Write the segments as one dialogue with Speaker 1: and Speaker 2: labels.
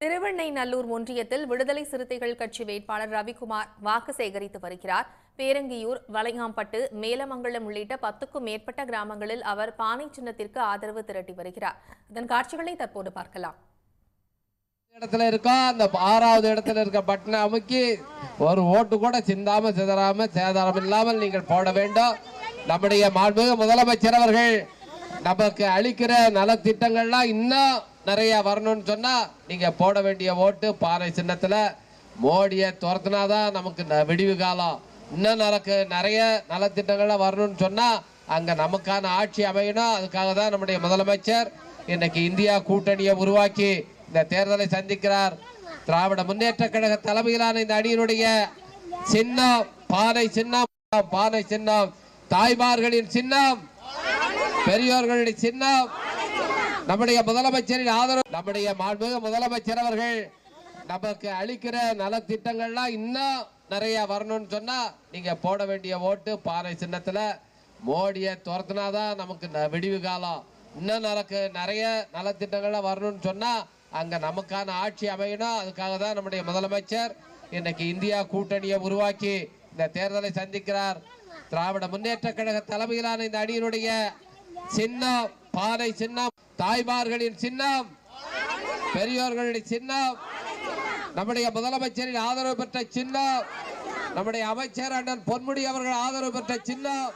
Speaker 1: திருவெண்ணைநல்லூர் ஒன்றியத்தில் விடுதலை சிறுத்தைகள் கட்சி வேட்பாளர் ரவிக்குமார் வாக்கு சேகரித்து வருகிறார். பேரங்கியூர் வளையாம்பட்டு மேலமங்கலம் உள்ளிட்ட பத்துக்கும் மேற்பட்ட கிராமங்களில் அவர் பானை சின்னத்திற்கு ஆதரவு திரட்டி வருகிறார். அதன் காட்சிகளை தற்போது பார்க்கலாம்.
Speaker 2: இடத்துல இருக்கோம் அந்த ஆறாவது இடத்துல இருக்க பட்டனை அமுக்கி ஒரு ஓட்டு கூட சிந்தாம சிதறாம சேதாரம் இல்லாமல் நீங்கள் போட வேண்டும். நம்முடைய மாண்புமிகு முதலமைச்சர் அவர்கள் நமக்கு அளிக்கிற நலத்திட்டங்கள்லாம் இன்னும் நிறைய வரணும்னு சொன்னால் நீங்கள் போட வேண்டிய ஓட்டு பாறை சின்னத்தில் மோடியை துரத்துனாதான் நமக்கு ந- விடிவு காலம். இன்னும் நமக்கு நிறைய நலத்திட்டங்கள்லாம் வரணும்னு சொன்னால் அங்கே நமக்கான ஆட்சி அமையணும். அதுக்காக தான் நம்முடைய முதலமைச்சர் இன்னைக்கு இந்தியா கூட்டணியை உருவாக்கி இந்த தேர்தலை சந்திக்கிறார். திராவிட முன்னேற்ற கழக தலைமையிலான இந்த அணியினுடைய சின்னம் பானை சின்னம் பானை சின்னம். தாய்மார்களின் சின்னம் பெரியோர்களின் சின்னம். நம்முடைய முதலமைச்சரின் ஆதரவு நம்முடைய மாண்புமிகு முதலமைச்சர் அவர்கள் நமக்கு அளிக்கிற நலத்திட்டங்கள்லாம் இன்னும் நிறைய வரணும்னு சொன்னா நீங்க போட வேண்டிய ஓட்டு பாறை சின்னத்துல மோடியை துரத்துனாதான் நமக்கு விடிவு காலம். இன்னும் நமக்கு நிறைய நலத்திட்டங்கள்லாம் வரணும்னு சொன்னா அங்க நமக்கான ஆட்சி அமையணும். அதுக்காக தான் நம்முடைய முதலமைச்சர் இன்னைக்கு இந்தியா கூட்டணியை உருவாக்கி இந்த தேர்தலை சந்திக்கிறார். திராவிட முன்னேற்ற கழக தலைமையிலான இந்த அணியினுடைய சின்னம் பானை சின்னம் தாய்மார்களின் சின்னம் பெரியோர்களின் சின்னம் நம்முடைய முதலமைச்சரின் ஆதரவு பெற்ற சின்னம் நம்முடைய அமைச்சர் அண்ணன் பொன்முடி அவர்கள் ஆதரவு பெற்ற சின்னம்.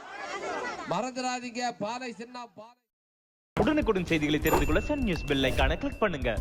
Speaker 2: மறந்துடாதீங்க பானை சின்னம் பானை
Speaker 3: உடனுக்குடன் செய்திகளை தெரிந்து கொள்ள சன் நியூஸ் பெல் ஐகானை கிளிக் பண்ணுங்க.